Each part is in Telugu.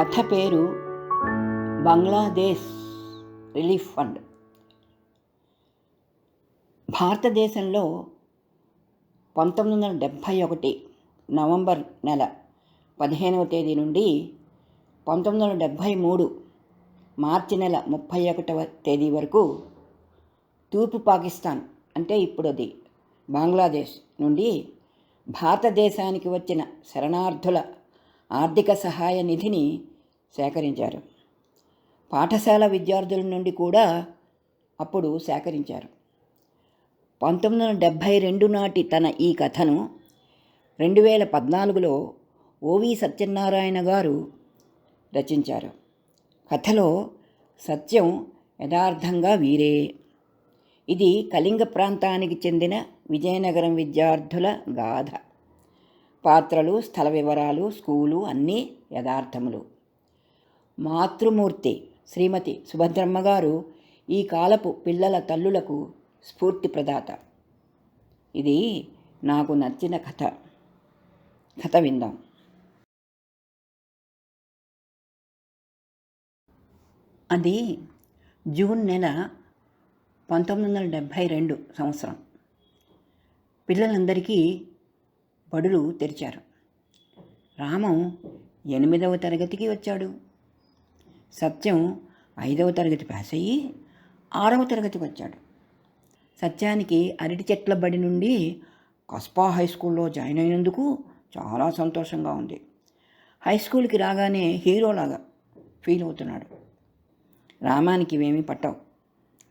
కథ పేరు బంగ్లాదేశ్ రిలీఫ్ ఫండ్. భారతదేశంలో పంతొమ్మిది వందల డెబ్భై ఒకటి నవంబర్ నెల పదిహేనవ తేదీ నుండి పంతొమ్మిది వందల డెబ్భై మూడు మార్చి నెల ముప్పై ఒకటవ తేదీ వరకు తూర్పు పాకిస్తాన్ అంటే ఇప్పుడు అది బంగ్లాదేశ్ నుండి భారతదేశానికి వచ్చిన శరణార్థుల ఆర్థిక సహాయ నిధిని సేకరించారు. పాఠశాల విద్యార్థుల నుండి కూడా అప్పుడు సేకరించారు. పంతొమ్మిది వందల డెబ్భై రెండు నాటి తన ఈ కథను రెండు వేల పద్నాలుగులో ఓవి సత్యనారాయణ గారు రచించారు. కథలో సత్యం యథార్థంగా వీరే. ఇది కళింగ ప్రాంతానికి చెందిన విజయనగరం విద్యార్థుల గాథ. పాత్రలు స్థల వివరాలు స్కూలు అన్నీ యథార్థములు. మాతృమూర్తి శ్రీమతి సుభద్రమ్మ గారు ఈ కాలపు పిల్లల తల్లులకు స్ఫూర్తి ప్రదాత. ఇది నాకు నచ్చిన కథ. కథ విందాం. అది జూన్ నెల పంతొమ్మిది వందల డెబ్భై రెండు సంవత్సరం. పిల్లలందరికీ బడులు తెరిచారు. రామం ఎనిమిదవ తరగతికి వచ్చాడు. సత్యం ఐదవ తరగతి పాస్ అయ్యి ఆరవ తరగతికి వచ్చాడు. సత్యానికి అరటి చెట్ల బడి నుండి కస్పా హై స్కూల్లో జాయిన్ అయినందుకు చాలా సంతోషంగా ఉంది. హై స్కూల్కి రాగానే హీరోలాగా ఫీల్ అవుతున్నాడు. రామానికి ఇవేమీ పట్టవు.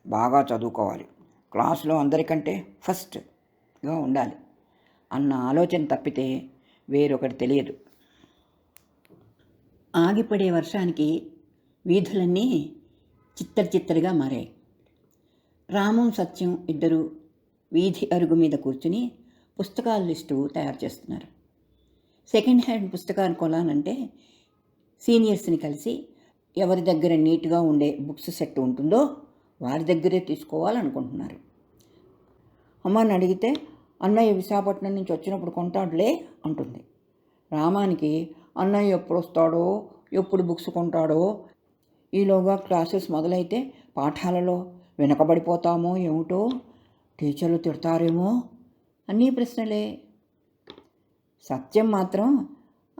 బాగా చదువుకోవాలి. క్లాసులో అందరికంటే ఫస్ట్గా ఉండాలి అన్న ఆలోచన తప్పితే వేరొకటి తెలియదు. ఆగిపడే వర్షానికి వీధులన్నీ చిత్తడి చిత్తడిగా మారాయి. రామం సత్యం ఇద్దరు వీధి అరుగు మీద కూర్చుని పుస్తకాల లిస్టు తయారు చేస్తున్నారు. సెకండ్ హ్యాండ్ పుస్తకాలు కొనాలంటే సీనియర్స్ని కలిసి ఎవరి దగ్గర నీట్గా ఉండే బుక్స్ సెట్ ఉంటుందో వారి దగ్గరే తీసుకోవాలనుకుంటున్నారు. అమ్మని అడిగితే అన్నయ్య విశాఖపట్నం నుంచి వచ్చినప్పుడు కొంటాడులే అంటుంది. రామానికి అన్నయ్య ఎప్పుడు వస్తాడో ఎప్పుడు బుక్స్ కొంటాడో ఈలోగా క్లాసెస్ మొదలైతే పాఠాలలో వెనకబడిపోతామో ఏమిటో టీచర్లు తిడతారేమో అన్నీ ప్రశ్నలే. సత్యం మాత్రం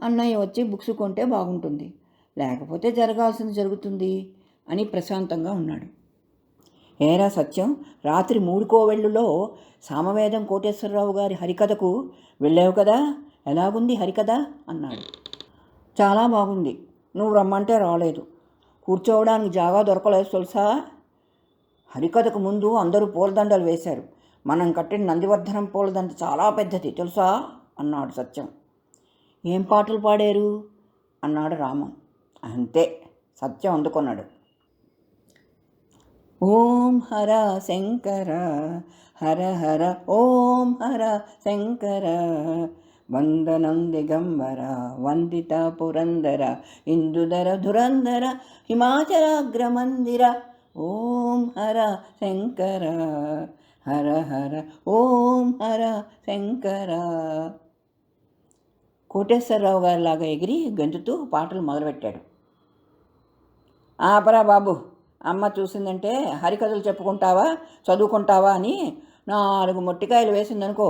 అన్నయ్య వచ్చి బుక్స్ కొంటే బాగుంటుంది. లేకపోతే జరగాల్సింది జరుగుతుంది అని ప్రశాంతంగా ఉన్నాడు. ఏరా సత్యం రాత్రి మూడు కోవెళ్ళులో సామవేదం కోటేశ్వరరావు గారి హరికథకు వెళ్ళావు కదా? ఎలాగుంది హరికథ? అన్నాడు. చాలా బాగుంది. నువ్వు రమ్మంటే రాలేదు. కూర్చోవడానికి జాగా దొరకలేదు తెలుసా? హరికథకు ముందు అందరూ పూలదండలు వేశారు. మనం కట్టిన నందివర్ధనం పూలదండ చాలా పెద్దది తెలుసా? అన్నాడు సత్యం. ఏం పాటలు పాడారు? అన్నాడు రామం. అంతే సత్యం అందుకున్నాడు. ఓం హర శంకర హర హర ఓం హర శంకర. వందనం దిగంబర వందిత పురందర ఇందుధర ధురంధర హిమాచలాగ్రమందిర ఓం హర శంకర హర హర ఓం హర శంకర కోటేశ్వరరావు గారిలాగా ఎగిరి గెంతుతూ పాటలు మొదలుపెట్టాడు. ఆపరా బాబు అమ్మ చూసిందంటే హరికథలు చెప్పుకుంటావా చదువుకుంటావా అని నాలుగు మొట్టికాయలు వేసిందనుకో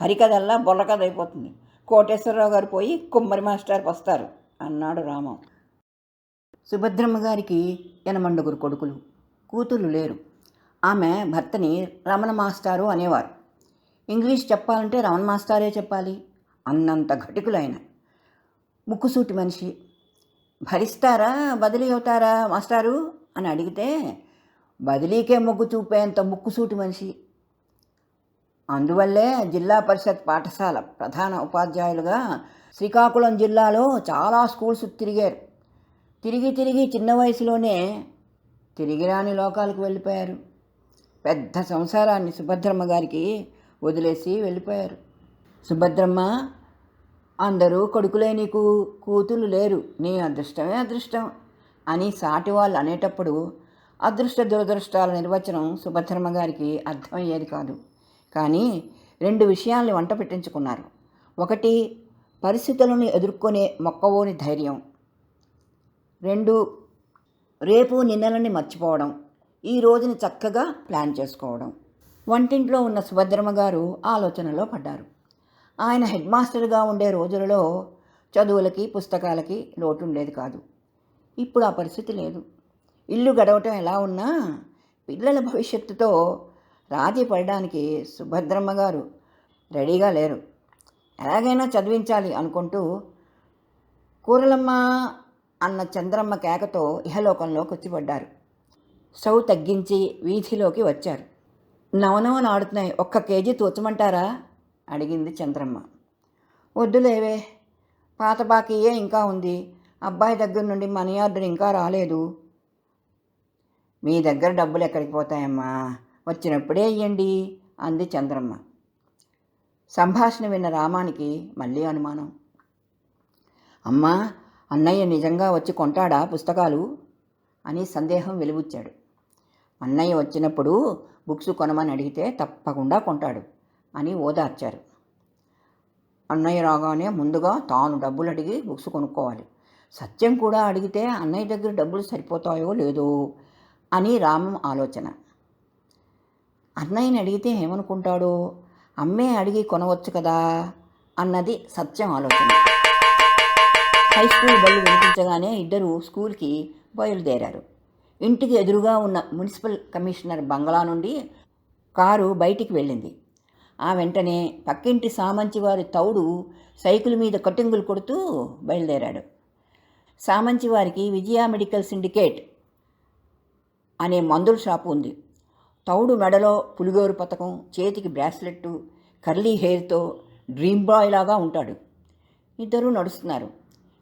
హరికథల్లా బుర్రకథ అయిపోతుంది కోటేశ్వరరావు గారు పోయి కుమ్మరి మాస్టర్కి వస్తారు అన్నాడు రామం. సుభద్రమ్మ గారికి ఎనమండుగురు కొడుకులు. కూతుళ్ళు లేరు. ఆమె భర్తని రమణ మాస్టారు అనేవారు. ఇంగ్లీష్ చెప్పాలంటే రమణ మాస్టారే చెప్పాలి. అన్నంత ఘటికులైన. ముక్కుసూటి మనిషి. భరిస్తారా? బదిలీ అవుతారా మాస్టారు? అని అడిగితే బదిలీకే మొగ్గు చూపేంత ముక్కుసూటి మనిషి. అందువల్లే జిల్లా పరిషత్ పాఠశాల ప్రధాన ఉపాధ్యాయులుగా శ్రీకాకుళం జిల్లాలో చాలా స్కూల్స్ తిరిగారు. తిరిగి తిరిగి చిన్న వయసులోనే తిరిగిరాని లోకాలకు వెళ్ళిపోయారు. పెద్ద సంసారాన్ని సుభద్రమ్మ గారికి వదిలేసి వెళ్ళిపోయారు. సుభద్రమ్మ అందరూ కొడుకులే నీకు కూతులు లేరు. నీ అదృష్టమే అదృష్టం అని సాటి వాళ్ళు అనేటప్పుడు అదృష్ట దురదృష్టాల నిర్వచనం సుభద్రమ్మ గారికి అర్థమయ్యేది కాదు. కానీ రెండు విషయాల్ని వంట పెట్టించుకున్నారు. ఒకటి పరిస్థితులను ఎదుర్కొనే మొక్కవోని ధైర్యం. రెండు రేపు నిన్నలని మర్చిపోవడం. ఈ రోజుని చక్కగా ప్లాన్ చేసుకోవడం. వంటింట్లో ఉన్న సుభద్రమ్మ గారు ఆలోచనలో పడ్డారు. ఆయన హెడ్ మాస్టర్గా ఉండే రోజులలో చదువులకి పుస్తకాలకి లోటు ఉండేది కాదు. ఇప్పుడు ఆ పరిస్థితి లేదు. ఇల్లు గడవటం ఎలా ఉన్నా పిల్లల భవిష్యత్తుతో రాజీ పడడానికి సుభద్రమ్మ గారు రెడీగా లేరు. ఎలాగైనా చదివించాలి అనుకుంటూ కూరలమ్మ అన్న చంద్రమ్మ కేకతో ఇహలోకంలోకి వచ్చిపడ్డారు. సౌ తగ్గించి వీధిలోకి వచ్చారు. నవనవన ఆడుతున్నాయి ఒక్క కేజీ తూచమంటారా? అడిగింది చంద్రమ్మ. వద్దులేవే. పాత బాకీయే ఇంకా ఉంది. అబ్బాయి దగ్గర నుండి మనీ ఆర్డర్ ఇంకా రాలేదు. మీ దగ్గర డబ్బులు ఎక్కడికి పోతాయమ్మా? వచ్చినప్పుడే ఇయ్యండి అంది చంద్రమ్మ. సంభాషణ విన్న రామానికి మళ్ళీ అనుమానం. అమ్మా అన్నయ్య నిజంగా వచ్చి కొంటాడా పుస్తకాలు? అని సందేహం వెలుబుచ్చాడు అన్నయ్య వచ్చినప్పుడు బుక్స్ కొనమని అడిగితే తప్పకుండా కొంటాడు అని ఓదార్చారు. అన్నయ్య రాగానే ముందుగా తాను డబ్బులు అడిగి బుక్స్ కొనుక్కోవాలి. సత్యం కూడా అడిగితే అన్నయ్య దగ్గర డబ్బులు సరిపోతాయో లేదో అని రామం ఆలోచన. అన్నయ్యని అడిగితే ఏమనుకుంటాడో? అమ్మే అడిగి కొనవచ్చు కదా? అన్నది సత్యం ఆలోచన. హై స్కూల్ బళ్ళు వినిపించగానే ఇద్దరు స్కూల్కి బయలుదేరారు. ఇంటికి ఎదురుగా ఉన్న మున్సిపల్ కమిషనర్ బంగ్లా నుండి కారు బయటికి వెళ్ళింది. ఆ వెంటనే పక్కింటి సామంచి వారి తౌడు సైకిల్ మీద కటింగులు కొడుతూ బయలుదేరాడు. సామంచి వారికి విజయ మెడికల్ సిండికేట్ అనే మందుల షాపు ఉంది. తౌడు మెడలో పులిగోరు పథకం చేతికి బ్రాస్లెట్టు కర్లీ హెయిర్తో డ్రీమ్ బాయ్ లాగా ఉంటాడు. ఇద్దరూ నడుస్తున్నారు.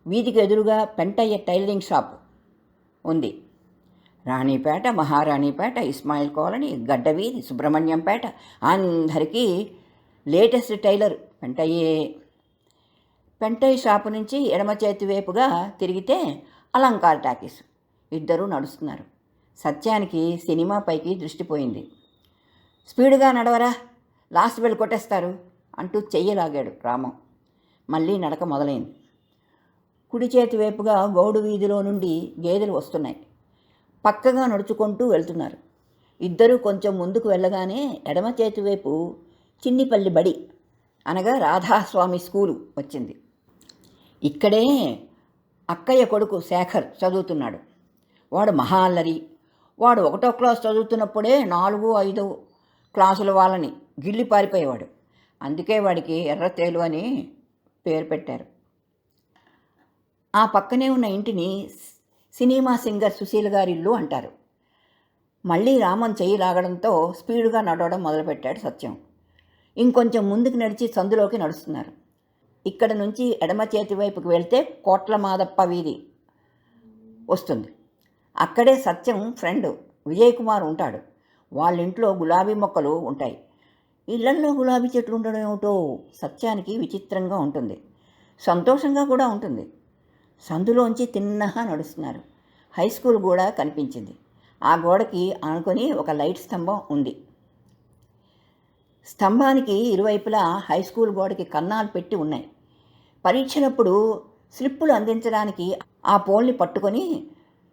వీధికి ఎదురుగా పెంటయ్య టైలరింగ్ షాప్ ఉంది. రాణిపేట మహారాణిపేట ఇస్మాయిల్ కాలనీ గడ్డవీధి సుబ్రహ్మణ్యంపేట అందరికీ లేటెస్ట్ టైలర్ పెంటయ్యే. పెంటయ్య షాపు నుంచి ఎడమ చేతి వైపుగా తిరిగితే అలంకార టాకీస్. ఇద్దరూ నడుస్తున్నారు. సత్యానికి సినిమా పైకి స్పీడ్గా నడవరా లాస్ట్ బెల్ కొట్టేస్తారు అంటూ చెయ్యలాగాడు రామం. మళ్ళీ నడక మొదలైంది. కుడి చేతి వైపుగా గౌడు వీధిలో నుండి గేదెలు వస్తున్నాయి. పక్కగా నడుచుకుంటూ వెళ్తున్నారు. ఇద్దరూ కొంచెం ముందుకు వెళ్ళగానే ఎడమ చేతి వైపు చిన్నిపల్లి బడి అనగా రాధాస్వామి స్కూలు వచ్చింది. ఇక్కడే అక్కయ్య కొడుకు శేఖర్ చదువుతున్నాడు. వాడు మహా వాడు ఒకటో క్లాస్ చదువుతున్నప్పుడే నాలుగు ఐదు క్లాసుల వాళ్ళని గిల్లి పారిపోయేవాడు. అందుకే వాడికి ఎర్రతేలు అని పేరు పెట్టారు. ఆ పక్కనే ఉన్న ఇంటిని సినిమా సింగర్ సుశీల్ గారి ఇల్లు అంటారు. మళ్ళీ రామన్ చెయ్యి లాగడంతో స్పీడ్గా నడవడం మొదలుపెట్టాడు సత్యం. ఇంకొంచెం ముందుకు నడిచి సందులోకి నడుస్తున్నారు. ఇక్కడ నుంచి ఎడమ చేతి వైపుకి వెళ్తే కోట్ల మాదప్ప వీధి వస్తుంది. అక్కడే సత్యం ఫ్రెండ్ విజయ్ కుమార్ ఉంటాడు. వాళ్ళ ఇంట్లో గులాబీ మొక్కలు ఉంటాయి. ఇళ్ళల్లో గులాబీ చెట్లు ఉండడం ఏమిటో సత్యానికి విచిత్రంగా ఉంటుంది. సంతోషంగా కూడా ఉంటుంది. సందులోంచి తిన్నగా నడుస్తున్నారు. హై స్కూల్ కూడా కనిపించింది. ఆ గోడకి ఆనుకొని ఒక లైట్ స్తంభం ఉంది. స్తంభానికి ఇరువైపులా హై స్కూల్ గోడకి కన్నాలు పెట్టి ఉన్నాయి. పరీక్షలప్పుడు స్లిప్పులు అందించడానికి ఆ పోల్ని పట్టుకొని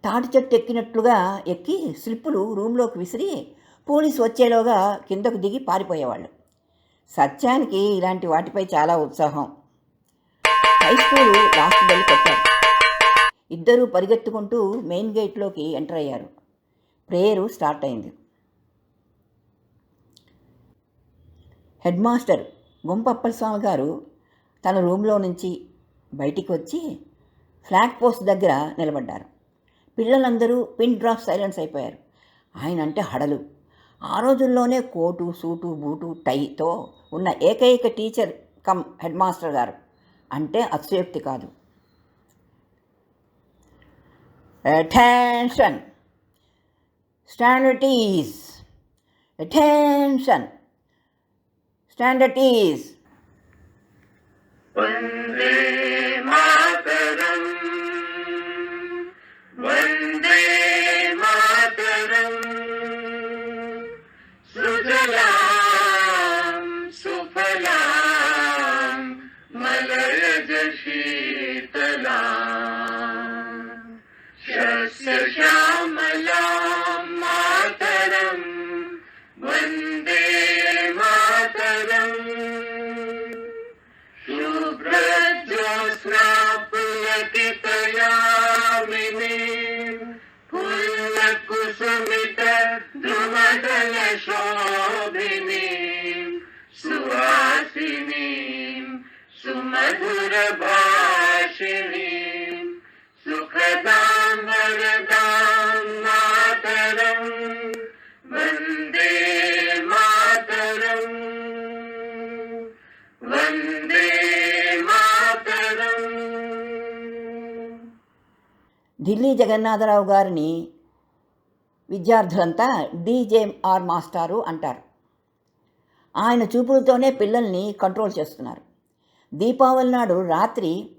తాటి చెట్టు ఎక్కినట్లుగా ఎక్కి స్లిప్పులు రూమ్లోకి విసిరి పోలీసు వచ్చేలోగా కిందకు దిగి పారిపోయేవాళ్ళు. సత్యానికి ఇలాంటి వాటిపై చాలా ఉత్సాహం. హై స్కూల్ లాస్ట్ బెల్ కొట్టారు. ఇద్దరూ పరిగెత్తుకుంటూ మెయిన్ గేట్లోకి ఎంటర్ అయ్యారు. ప్రేయరు స్టార్ట్ అయింది. హెడ్ మాస్టర్ గుంపప్పల స్వామి గారు తన రూమ్లో నుంచి బయటికి వచ్చి ఫ్లాగ్ పోస్ట్ దగ్గర నిలబడ్డారు. పిల్లలందరూ పిన్ డ్రాప్ సైలెన్స్ అయిపోయారు. ఆయన అంటే హడలు. ఆ రోజుల్లోనే కోటు సూటు బూటు టైతో ఉన్న ఏకైక టీచర్ కమ్ హెడ్ మాస్టర్ గారు. అంటే అతిశయోక్తి కాదు. Attention. Stand at ease. Attention. Stand at ease. Good സകല ശോഭിനീം സുവാസിനീം സുമധുരഭാഷിണീം സുഖദാം വരദാം മാതരം. വന്ദേ മാതരം. വന്ദേ మాతరం ఢిల్లీ జగన్నాథరావు గారిని విద్యార్థులంతా డీజేఆర్ మాస్టారు అంటారు. ఆయన చూపులతోనే పిల్లల్ని కంట్రోల్ చేస్తున్నారు. దీపావళి నాడు రాత్రి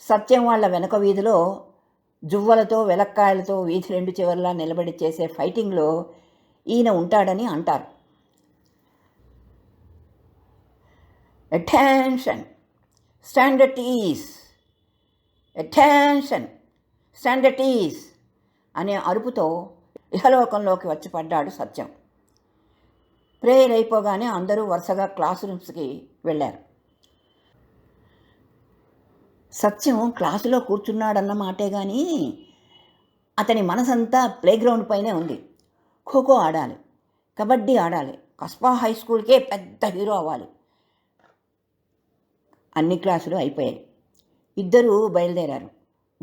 సత్యం వాళ్ళ వెనక వీధిలో జువ్వలతో వెలక్కాయలతో వీధి రెండు చివర్లా నిలబడి చేసే ఫైటింగ్లో ఈయన ఉంటాడని అంటారు. Attention stand at ease attention stand at ease అనే అరుపుతో ఇహలోకంలోకి వచ్చి పడ్డాడు సత్యం. ప్రేయర్ అయిపోగానే అందరూ వరుసగా క్లాస్ రూమ్స్కి వెళ్ళారు. సత్యం క్లాసులో కూర్చున్నాడన్న మాటే కానీ అతని మనసంతా ప్లేగ్రౌండ్ పైనే ఉంది. ఖోఖో ఆడాలి కబడ్డీ ఆడాలి కస్బా హై స్కూల్కే పెద్ద హీరో అవ్వాలి. అన్ని క్లాసులు అయిపోయాయి. ఇద్దరూ బయలుదేరారు.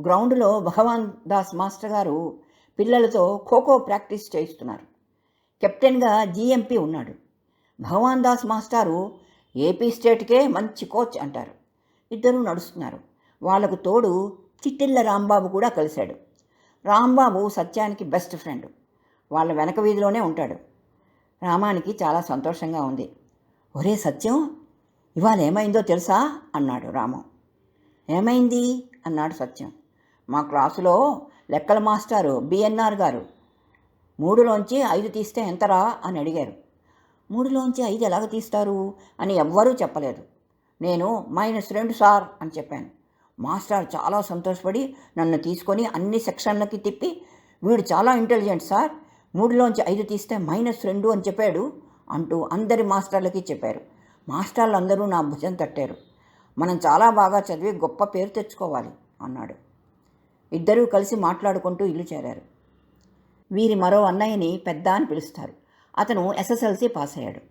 గ్రౌండ్లో భగవాన్ దాస్ మాస్టర్ గారు పిల్లలతో ఖోఖో ప్రాక్టీస్ చేయిస్తున్నారు. కెప్టెన్గా జీఎంపీ ఉన్నాడు. భగవాన్ దాస్ మాస్టారు ఏపీ స్టేట్కే మంచి కోచ్ అంటారు. ఇద్దరూ నడుస్తున్నారు. వాళ్ళకు తోడు చిట్టిళ్ళ రాంబాబు కూడా కలిశాడు. రాంబాబు సత్యానికి బెస్ట్ ఫ్రెండ్. వాళ్ళ వెనక వీధిలోనే ఉంటాడు. రామానికి చాలా సంతోషంగా ఉంది. ఒరే సత్యం ఇవాళ ఏమైందో తెలుసా? అన్నాడు రాము. ఏమైంది? అన్నాడు సత్యం. మా క్లాసులో లెక్కల మాస్టారు బిఎన్ఆర్ గారు. మూడులోంచి ఐదు తీస్తే ఎంతరా? అని అడిగారు. మూడులోంచి ఐదు ఎలాగ తీస్తారు? అని ఎవ్వరూ చెప్పలేదు. నేను మైనస్ రెండు సార్ అని చెప్పాను. మాస్టర్ చాలా సంతోషపడి నన్ను తీసుకొని అన్ని సెక్షన్లకి తిప్పి వీడు చాలా ఇంటెలిజెంట్ సార్ మూడులోంచి ఐదు తీస్తే మైనస్ రెండు అని చెప్పాడు అంటూ అందరి మాస్టర్లకి చెప్పారు. మాస్టర్లు అందరూ నా భుజం తట్టారు. మనం చాలా బాగా చదివి గొప్ప పేరు తెచ్చుకోవాలి అన్నాడు. ఇద్దరూ కలిసి మాట్లాడుకుంటూ ఇల్లు చేరారు. వీరి మరో అన్నయ్యని పెద్ద అని పిలుస్తారు. అతను ఎస్ఎస్ఎల్సి పాస్ అయ్యాడు.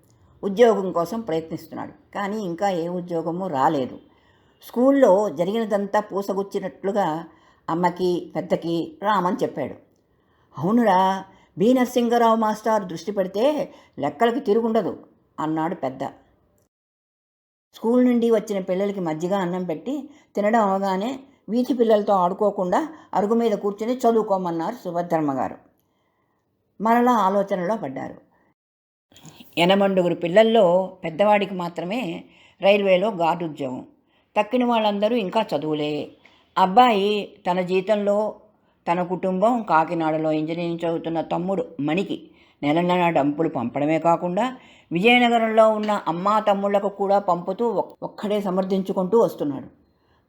ఉద్యోగం కోసం ప్రయత్నిస్తున్నాడు కానీ ఇంకా ఏ ఉద్యోగము రాలేదు. స్కూల్లో జరిగినదంతా పూసగుచ్చినట్లుగా అమ్మకి పెద్దకి రామని చెప్పాడు. అవునురా బి నరసింగరావు మాస్టర్ దృష్టి పెడితే లెక్కలకి తిరుగుండదు అన్నాడు పెద్ద. స్కూల్ నుండి వచ్చిన పిల్లలకి మజ్జిగ అన్నం పెట్టి తినడం అవగానే వీధి పిల్లలతో ఆడుకోకుండా అరుగు మీద కూర్చుని చదువుకోమన్నారు సుభద్రమ్మ గారు. మరలా ఆలోచనలో పడ్డారు. ఎనమండుగురు పిల్లల్లో పెద్దవాడికి మాత్రమే రైల్వేలో గార్డు ఉద్యోగం తక్కిన వాళ్ళందరూ ఇంకా చదువులే. అబ్బాయి తన జీతంలో తన కుటుంబం కాకినాడలో ఇంజనీరింగ్ చదువుతున్న తమ్ముడు మణికి నెల నెల డంపులు పంపడమే కాకుండా విజయనగరంలో ఉన్న అమ్మా తమ్ముళ్ళకు కూడా పంపుతూ ఒక్కడే సమర్థించుకుంటూ వస్తున్నాడు.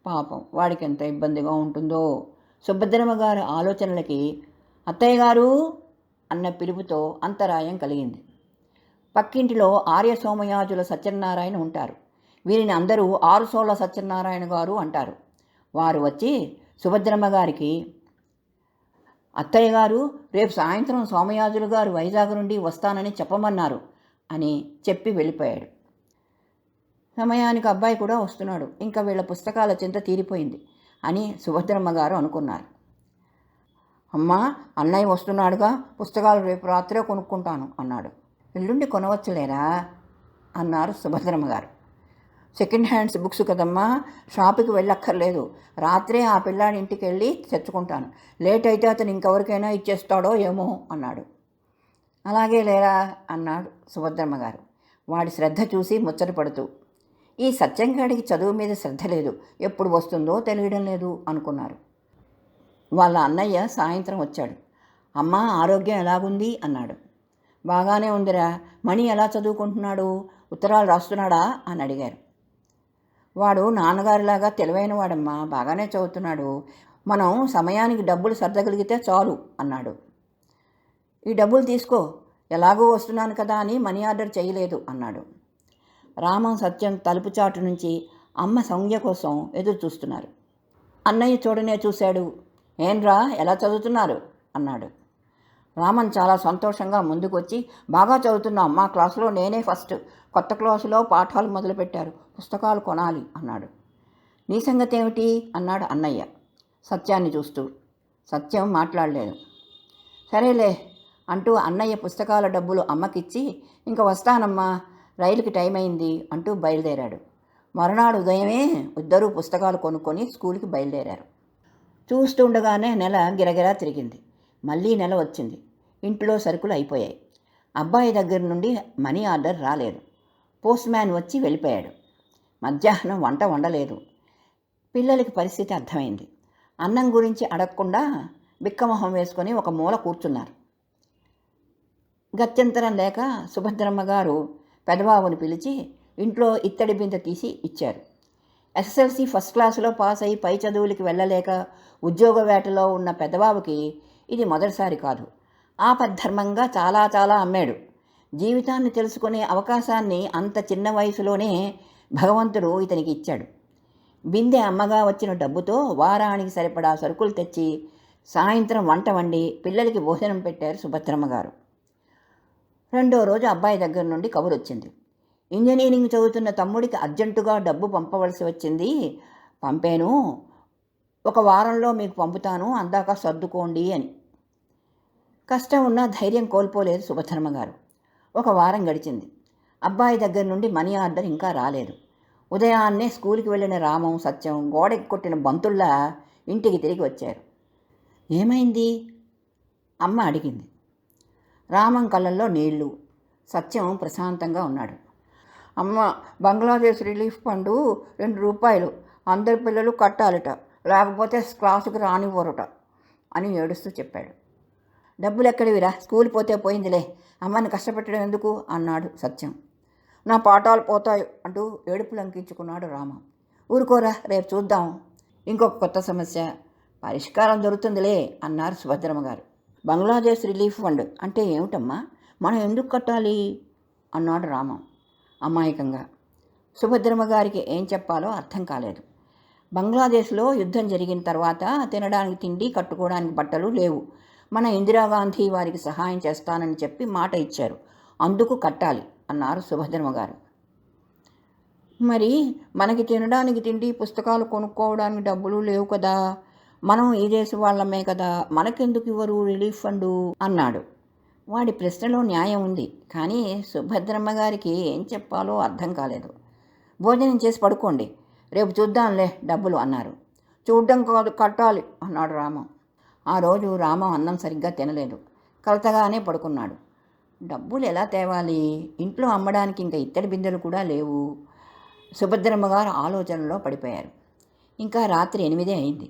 పాపం వాడికి ఎంత ఇబ్బందిగా ఉంటుందో. సుభద్రమ్మ గారి ఆలోచనలకి అత్తయ్య గారు అన్న పిలుపుతో అంతరాయం కలిగింది. పక్కింటిలో ఆర్య సోమయాజుల సత్యనారాయణ ఉంటారు. వీరిని అందరూ ఆరుసోళ్ళ సత్యనారాయణ గారు అంటారు. వారు వచ్చి సుభద్రమ్మ గారికి అత్తయ్య గారు రేపు సాయంత్రం సోమయాజులు గారు వైజాగ్ నుండి వస్తానని చెప్పమన్నారు అని చెప్పి వెళ్ళిపోయాడు. సమయానికి అబ్బాయి కూడా వస్తున్నాడు. ఇంకా వీళ్ళ పుస్తకాల చింత తీరిపోయింది అని సుభద్రమ్మ గారు అనుకున్నారు. అమ్మా అన్నయ్య వస్తున్నాడుగా పుస్తకాలు రేపు రాత్రే కొనుక్కుంటాను అన్నాడు. ఎల్లుండి కొనవచ్చులేరా? అన్నారు సుభద్రమ్మ గారు. సెకండ్ హ్యాండ్స్ బుక్స్ కదమ్మా షాపుకి వెళ్ళక్కర్లేదు. రాత్రే ఆ పిల్లాడి ఇంటికి వెళ్ళి తెచ్చుకుంటాను. లేట్ అయితే అతను ఇంకెవరికైనా ఇచ్చేస్తాడో ఏమో అన్నాడు. అలాగే లేరా? అన్నాడు సుభద్రమ్మ గారు. వాడి శ్రద్ధ చూసి ముచ్చటపడుతూ ఈ సత్యంగాడికి చదువు మీద శ్రద్ధ లేదు. ఎప్పుడు వస్తుందో తెలియడం లేదు అనుకున్నారు. వాళ్ళ అన్నయ్య సాయంత్రం వచ్చాడు. అమ్మ ఆరోగ్యం ఎలాగుంది? అన్నాడు. బాగానే ఉందిరా. మణి ఎలా చదువుకుంటున్నాడు? ఉత్తరాలు రాస్తున్నాడా? అని అడిగారు. వాడు నాన్నగారిలాగా తెలివైన వాడమ్మా బాగానే చదువుతున్నాడు. మనం సమయానికి డబ్బులు సర్దగలిగితే చాలు అన్నాడు. ఈ డబ్బులు తీసుకో. ఎలాగో వస్తున్నాను కదా అని మనీ ఆర్డర్ చేయలేదు అన్నాడు. రామం సత్యం తలుపు చాటు నుంచి అమ్మ సంజ్ఞ కోసం ఎదురు చూస్తున్నారు. అన్నయ్య చూడనే చూశాడు. ఏంరా ఎలా చదువుతున్నారు? అన్నాడు. రామన్ చాలా సంతోషంగా ముందుకొచ్చి బాగా చదువుతున్నాం మా క్లాసులో నేనే ఫస్ట్. కొత్త క్లాసులో పాఠాలు మొదలుపెట్టారు. పుస్తకాలు కొనాలి అన్నాడు. నీ సంగతి ఏమిటి అన్నాడు అన్నయ్య సత్యాన్ని చూస్తూ. సత్యం మాట్లాడలేదు. సరేలే అంటూ అన్నయ్య పుస్తకాల డబ్బులు అమ్మకిచ్చి ఇంక వస్తానమ్మా. రైలుకి టైం అయింది అంటూ బయలుదేరాడు. మరునాడు ఉదయమే ఇద్దరూ పుస్తకాలు కొనుక్కొని స్కూల్కి బయలుదేరారు. చూస్తుండగానే నెల గిరగిరా తిరిగింది. మళ్ళీ నెల వచ్చింది. ఇంట్లో సరుకులు అయిపోయాయి. అబ్బాయి దగ్గర నుండి మనీ ఆర్డర్ రాలేదు. పోస్ట్ మ్యాన్ వచ్చి వెళ్ళిపోయాడు. మధ్యాహ్నం వంట వండలేదు. పిల్లలకి పరిస్థితి అర్థమైంది. అన్నం గురించి అడగకుండా బిక్కమొహం వేసుకొని ఒక మూల కూర్చున్నారు. గత్యంతరం లేక సుభద్రమ్మ గారు పెదబాబుని పిలిచి ఇంట్లో ఇత్తడి బిందె తీసి ఇచ్చారు. ఎస్ఎస్ఎల్సి ఫస్ట్ క్లాసులో పాస్ అయి పై చదువులకి వెళ్ళలేక ఉద్యోగ వేటలో ఉన్న పెద్దబాబుకి ఇది మొదటిసారి కాదు. ఆపద్ధర్మంగా చాలా చాలా అమ్మాడు. జీవితాన్ని తెలుసుకునే అవకాశాన్ని అంత చిన్న వయసులోనే భగవంతుడు ఇతనికి ఇచ్చాడు. బిందె అమ్మగా వచ్చిన డబ్బుతో వారానికి సరిపడా సరుకులు తెచ్చి సాయంత్రం వంట వండి పిల్లలకి భోజనం పెట్టారు సుభద్రమ్మ గారు. రెండో రోజు అబ్బాయి దగ్గర నుండి కబురు వచ్చింది ఇంజనీరింగ్ చదువుతున్న తమ్ముడికి అర్జెంటుగా డబ్బు పంపవలసి వచ్చింది. పంపాను. ఒక వారంలో మీకు పంపుతాను. అందాక సర్దుకోండి అని. కష్టం ఉన్నా ధైర్యం కోల్పోలేదు సుభధర్మ గారు. ఒక వారం గడిచింది. అబ్బాయి దగ్గర నుండి మనీ ఆర్డర్ ఇంకా రాలేదు. ఉదయాన్నే స్కూల్కి వెళ్ళిన రామం సత్యం గోడకి కొట్టిన బంతుల్లా ఇంటికి తిరిగి వచ్చారు. ఏమైంది? అమ్మ అడిగింది. రామం కళ్ళల్లో నీళ్ళు. సత్యం ప్రశాంతంగా ఉన్నాడు. అమ్మ బంగ్లాదేశ్ రిలీఫ్ ఫండ్ రెండు రూపాయలు. అందరి పిల్లలు కట్టాలట. లేకపోతే క్లాసుకు రానివ్వరుట అని ఏడుస్తూ చెప్పాడు. డబ్బులు ఎక్కడివిరా స్కూల్ పోతే పోయిందిలే. అమ్మని కష్టపెట్టడం ఎందుకు? అన్నాడు సత్యం. నా పాఠాలు పోతాయి అంటూ ఏడుపు లంకించుకున్నాడు రామ. ఊరుకోరా రేపు చూద్దాం. ఇంకొక కొత్త సమస్య. పరిష్కారం దొరుకుతుందిలే అన్నారు సుభద్రమ్మ గారు బంగ్లాదేశ్ రిలీఫ్ ఫండ్ అంటే ఏమిటమ్మా? మనం ఎందుకు కట్టాలి? అన్నాడు రామం అమాయకంగా. సుభద్రమ్మ గారికి ఏం చెప్పాలో అర్థం కాలేదు. బంగ్లాదేశ్లో యుద్ధం జరిగిన తర్వాత తినడానికి తిండి కట్టుకోవడానికి బట్టలు లేవు. మన ఇందిరాగాంధీ వారికి సహాయం చేస్తానని చెప్పి మాట ఇచ్చారు. అందుకు కట్టాలి అన్నారు సుభద్రమ్మ గారు. మరి మనకి తినడానికి తిండి పుస్తకాలు కొనుక్కోవడానికి డబ్బులు లేవు కదా? మనం ఈ దేశ వాళ్ళమే కదా మనకెందుకు ఇవ్వరు రిలీఫ్ ఫండు? అన్నాడు. వాడి ప్రశ్నలో న్యాయం ఉంది కానీ సుభద్రమ్మ గారికి ఏం చెప్పాలో అర్థం కాలేదు. భోజనం చేసి పడుకోండి రేపు చూద్దాంలే డబ్బులు అన్నారు. చూడ్డం కాదు కట్టాలి అన్నాడు రామం. ఆ రోజు రామం అన్నం సరిగ్గా తినలేదు కలతగానే పడుకున్నాడు. డబ్బులు ఎలా తేవాలి? ఇంట్లో అమ్మడానికి ఇంకా ఇత్తడి బిందెలు కూడా లేవు. సుభద్రమ్మ గారు ఆలోచనలో పడిపోయారు. ఇంకా రాత్రి ఎనిమిదే అయింది.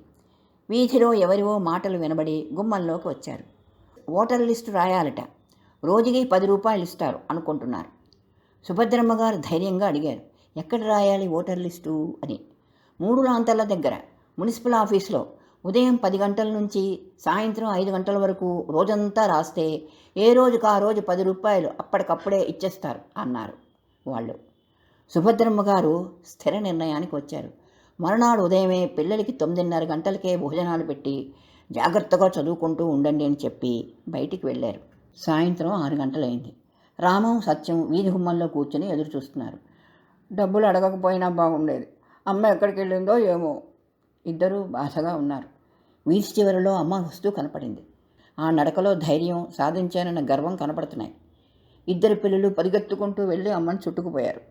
వీధిలో ఎవరివో మాటలు వినబడి గుమ్మంలోకి వచ్చారు. ఓటర్ లిస్టు రాయాలట. రోజుకి పది రూపాయలు ఇస్తారు అనుకుంటున్నారు. సుభద్రమ్మ గారు ధైర్యంగా అడిగారు. ఎక్కడ రాయాలి ఓటర్ లిస్టు అని. మూడు లాంతర్ల దగ్గర మున్సిపల్ ఆఫీస్లో ఉదయం పది గంటల నుంచి సాయంత్రం ఐదు గంటల వరకు రోజంతా రాస్తే ఏ రోజుకు ఆ రోజు పది రూపాయలు అప్పటికప్పుడే ఇచ్చేస్తారు అన్నారు వాళ్ళు. సుభద్రమ్మ గారు స్థిర నిర్ణయానికి వచ్చారు. మరునాడు ఉదయమే పిల్లలకి తొమ్మిదిన్నర గంటలకే భోజనాలు పెట్టి జాగ్రత్తగా చదువుకుంటూ ఉండండి అని చెప్పి బయటికి వెళ్ళారు. సాయంత్రం ఆరు గంటలైంది. రామం సత్యం వీధి గుమ్మంలో కూర్చొని ఎదురు చూస్తున్నారు. డబ్బులు అడగకపోయినా బాగుండేది. అమ్మ ఎక్కడికి వెళ్ళిందో ఏమో. ఇద్దరూ బాధగా ఉన్నారు. వీధి చివరిలో అమ్మ వస్తూ కనపడింది. ఆ నడకలో ధైర్యం సాధించానన్న గర్వం కనపడుతున్నాయి. ఇద్దరు పిల్లలు పరిగెత్తుకుంటూ వెళ్ళి అమ్మని చుట్టుకుపోయారు.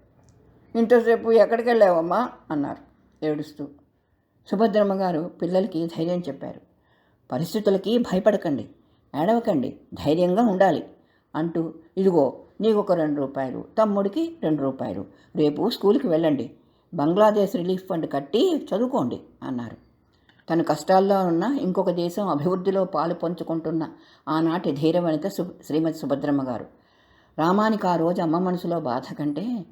ఇంతసేపు ఎక్కడికి వెళ్ళావమ్మా? అన్నారు. ఏడుస్తూ. సుభద్రమ్మ గారు పిల్లలకి ధైర్యం చెప్పారు. పరిస్థితులకి భయపడకండి ఏడవకండి ధైర్యంగా ఉండాలి అంటూ ఇదిగో నీకు ఒక రెండు రూపాయలు తమ్ముడికి రెండు రూపాయలు రేపు స్కూల్కి వెళ్ళండి బంగ్లాదేశ్ రిలీఫ్ ఫండ్ కట్టి చదువుకోండి అన్నారు. తన కష్టాల్లో ఉన్న ఇంకొక దేశం అభివృద్ధిలో పాలు పంచుకుంటున్న ఆనాటి ధీరవనిత సు శ్రీమతి సుభద్రమ్మ గారు. రామానికి ఆ రోజు అమ్మ మనసులో బాధ కంటే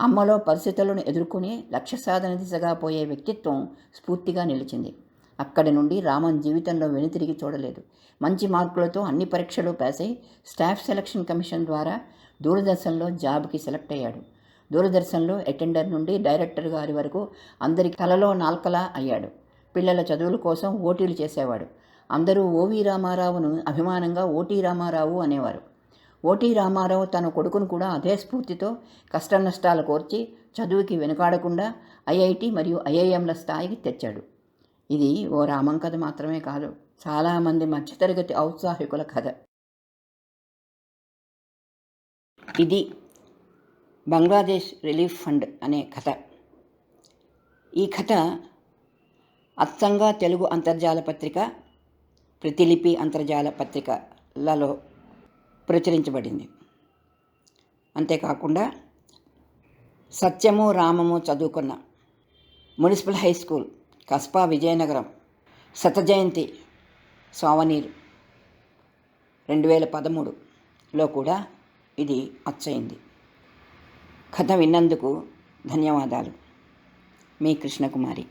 అమ్మలో పరిస్థితులను ఎదుర్కొని లక్ష్య సాధన దిశగా పోయే వ్యక్తిత్వం స్ఫూర్తిగా నిలిచింది. అక్కడి నుండి రామన్ జీవితంలో వెనుతిరిగి చూడలేదు. మంచి మార్కులతో అన్ని పరీక్షలు పాస్ అయి స్టాఫ్ సెలక్షన్ కమిషన్ ద్వారా దూరదర్శన్లో జాబ్కి సెలెక్ట్ అయ్యాడు. దూరదర్శన్లో అటెండర్ నుండి డైరెక్టర్ గారి వరకు అందరి కలలో నాల్కలా అయ్యాడు. పిల్లల చదువుల కోసం ఓటీలు చేసేవాడు. అందరూ ఓవి రామారావును అభిమానంగా ఓటీ రామారావు అనేవారు. ఓటీ రామారావు తన కొడుకును కూడా అదే స్ఫూర్తితో కష్ట నష్టాలు కోర్చి చదువుకి వెనుకాడకుండా ఐఐటి మరియు ఐఐఎంల స్థాయికి తెచ్చాడు. ఇది ఓ రామం కథ మాత్రమే కాదు చాలామంది మధ్యతరగతి ఔత్సాహికుల కథ. ఇది బంగ్లాదేశ్ రిలీఫ్ ఫండ్ అనే కథ. ఈ కథ అత్తంగా తెలుగు అంతర్జాల పత్రిక ప్రతిలిపి అంతర్జాల పత్రికలలో ప్రచురించబడింది. అంతేకాకుండా సత్యము రామము చదువుకున్న municipal high school Kaspa Vizianagaram శతజయంతి souvenir రెండు వేల పదమూడులో కూడా ఇది అచ్చయింది. కథ విన్నందుకు ధన్యవాదాలు. మీ కృష్ణకుమారి.